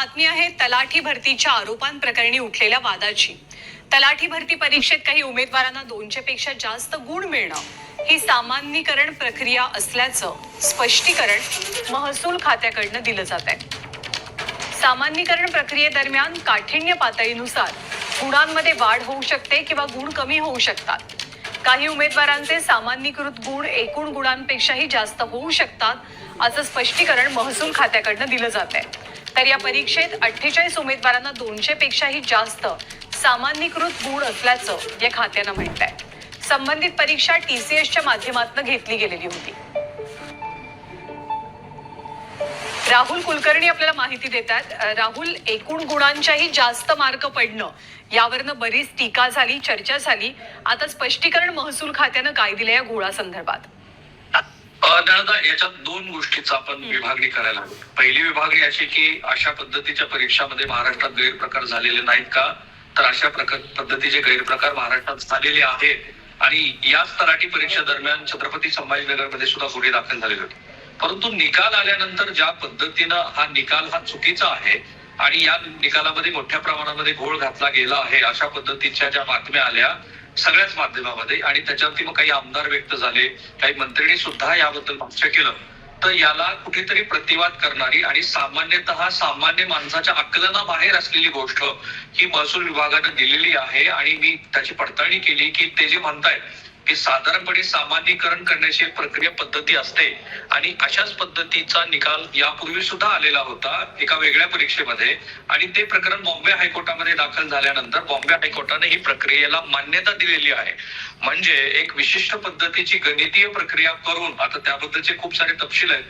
बातमी आहे तलाठी भरतीच्या आरोपांप्रकरणी उठलेल्या वादाची. तलाठी भरती परीक्षेत काही उमेदवारांना दोनशे पेक्षा जास्त गुण मिळणं ही सामान्यीकरण प्रक्रिया असल्याचं स्पष्टीकरण महसूल खात्याकडनं दिलं जात आहे. सामान्यीकरण प्रक्रियेदरम्यान काठिण्य पातळीनुसार गुणांमध्ये वाढ होऊ शकते किंवा गुण कमी होऊ शकतात. काही उमेदवारांचे सामान्यीकृत गुण एकूण गुणांपेक्षाही जास्त होऊ शकतात असं स्पष्टीकरण महसूल खात्याकडनं दिलं जात आहे. तर या परीक्षेत अठ्ठेचाळीस उमेदवारांना दोनशे पेक्षाही जास्त सामान्यीकृत गुण असल्याचं या खात्यानं म्हटलंय. संबंधित परीक्षा टीसीएसच्या माध्यमातून घेतली गेलेली होती. राहुल कुलकर्णी आपल्याला माहिती देतात. राहुल एकूण गुणांच्याही जास्त मार्क पडणं यावरनं बरीच टीका झाली चर्चा झाली. आता स्पष्टीकरण महसूल खात्यानं काय दिलं या घोळासंदर्भात अ, दादा याच्यात दोन गोष्टीचा आपण विभागणी करायला हवी. पहिली विभागणी अशी की अशा पद्धतीच्या परीक्षामध्ये महाराष्ट्रात गैरप्रकार झालेले नाहीत का? तर अशा प्रकार पद्धतीचे गैरप्रकार महाराष्ट्रात झालेले आहेत. आणि याच तलाठी परीक्षा दरम्यान छत्रपती संभाजीनगरमध्ये सुद्धा गुन्हे दाखल झालेले होते. परंतु निकाल आल्यानंतर ज्या पद्धतीनं हा निकाल हा चुकीचा आहे आणि या निकालामध्ये मोठ्या प्रमाणामध्ये घोळ घातला गेला आहे अशा पद्धतीच्या ज्या बातम्या आल्या सगळ्याच माध्यमामध्ये आणि त्याच्यावरती मग काही आमदार व्यक्त झाले काही मंत्र्यांनी सुद्धा याबद्दल भाष्य केलं तर याला कुठेतरी प्रतिवाद करणारी आणि सामान्यतः सामान्य माणसाच्या आकलनाबाहेर असलेली गोष्ट ही महसूल विभागानं दिलेली आहे आणि मी त्याची पडताळणी केली की ते जे म्हणतायत हे साधारणपणे सामान्यीकरण करण्याची एक प्रक्रिया पद्धती असते. आणि अशाच पद्धतीचा निकाल यापूर्वी सुद्धा आलेला होता एका वेगळ्या परीक्षेमध्ये. आणि ते प्रकरण बॉम्बे हायकोर्टामध्ये दाखल झाल्यानंतर बॉम्बे हायकोर्टाने ही प्रक्रियेला मान्यता दिलेली आहे. म्हणजे एक विशिष्ट पद्धतीची गणितीय प्रक्रिया करून आता त्याबद्दलचे खूप सारे तपशील आहेत.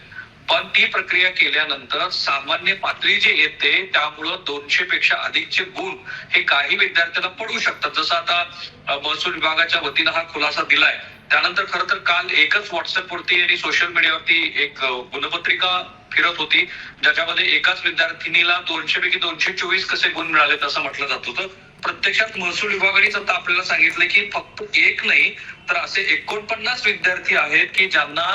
पण ती प्रक्रिया केल्यानंतर सामान्य पातळी जी येते त्यामुळं दोनशे पेक्षा अधिकचे गुण हे काही विद्यार्थ्यांना पडू शकतात. जसं आता महसूल विभागाच्या वतीनं हा खुलासा दिलाय. त्यानंतर खरं तर काल एकच व्हॉट्सअप वरती आणि सोशल मीडियावरती एक गुणपत्रिका फिरत होती ज्याच्यामध्ये एकाच विद्यार्थिनीला दोनशे पैकी दोनशे चोवीस कसे गुण मिळाले असं म्हटलं जात होतं. प्रत्यक्षात महसूल विभागानेच आता आपल्याला सांगितलं की फक्त एक नाही तर असे एकोणपन्नास विद्यार्थी आहेत की ज्यांना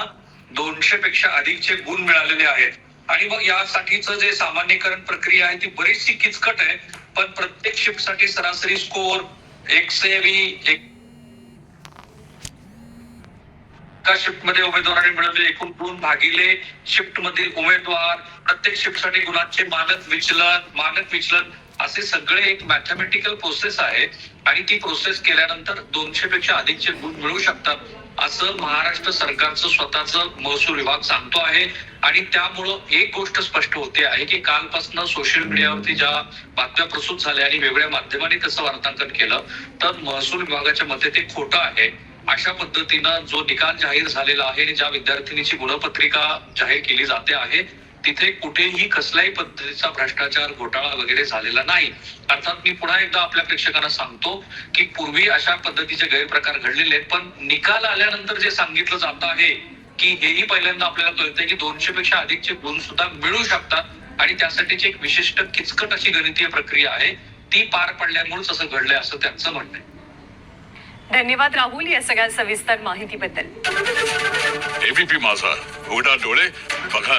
दोनशे पेक्षा अधिकचे गुण मिळालेले आहेत. आणि मग यासाठीच जे सामान्यीकरण प्रक्रिया आहे ती बरीचशी किचकट आहे. पण प्रत्येक शिफ्टसाठी सरासरी स्कोर एकशेवी एक एका शिफ्टमध्ये उमेदवाराने मिळवले एकूण गुण भागिले शिफ्ट मधील उमेदवार. प्रत्येक शिफ्टसाठी गुणांचे मानक विचलन मानक विचलन असे सगळे एक मॅथमॅटिकल प्रोसेस आहे आणि ती प्रोसेस केल्यानंतर दोनशे पेक्षा अधिकचे गुण मिळू शकतात असं महाराष्ट्र सरकारचं स्वतःच महसूल विभाग सांगतो आहे. आणि त्यामुळं एक गोष्ट स्पष्ट होते आहे की कालपासून सोशल मीडियावरती ज्या बातम्या प्रसूत झाल्या आणि वेगळ्या माध्यमांनी त्याचं वार्तांकन केलं तर महसूल विभागाच्या मते ते खोटं आहे. अशा पद्धतीनं जो निकाल जाहीर झालेला आहे आणि ज्या विद्यार्थिनीची गुणपत्रिका जाहीर केली जाते आहे तिथे कुठेही कसल्याही पद्धतीचा भ्रष्टाचार घोटाळा वगैरे झालेला नाही. अर्थात मी पुन्हा एकदा आपल्या प्रेक्षकांना सांगतो की पूर्वी अशा पद्धतीचे गैरप्रकार घडलेले आहेत. पण निकाल आल्यानंतर जे सांगितलं जात आहे की हेही पहिल्यांदा आपल्याला कळतंय की दोनशे पेक्षा अधिकचे गुण सुद्धा मिळू शकतात आणि त्यासाठीची एक विशिष्ट किचकट अशी गणितीय प्रक्रिया आहे. ती पार पडल्यामुळेच असं घडलंय असं त्यांचं म्हणणं आहे. धन्यवाद राहुल या सगळ्या सविस्तर माहितीबद्दल. एबीपी माझा. उघडा डोळे बघा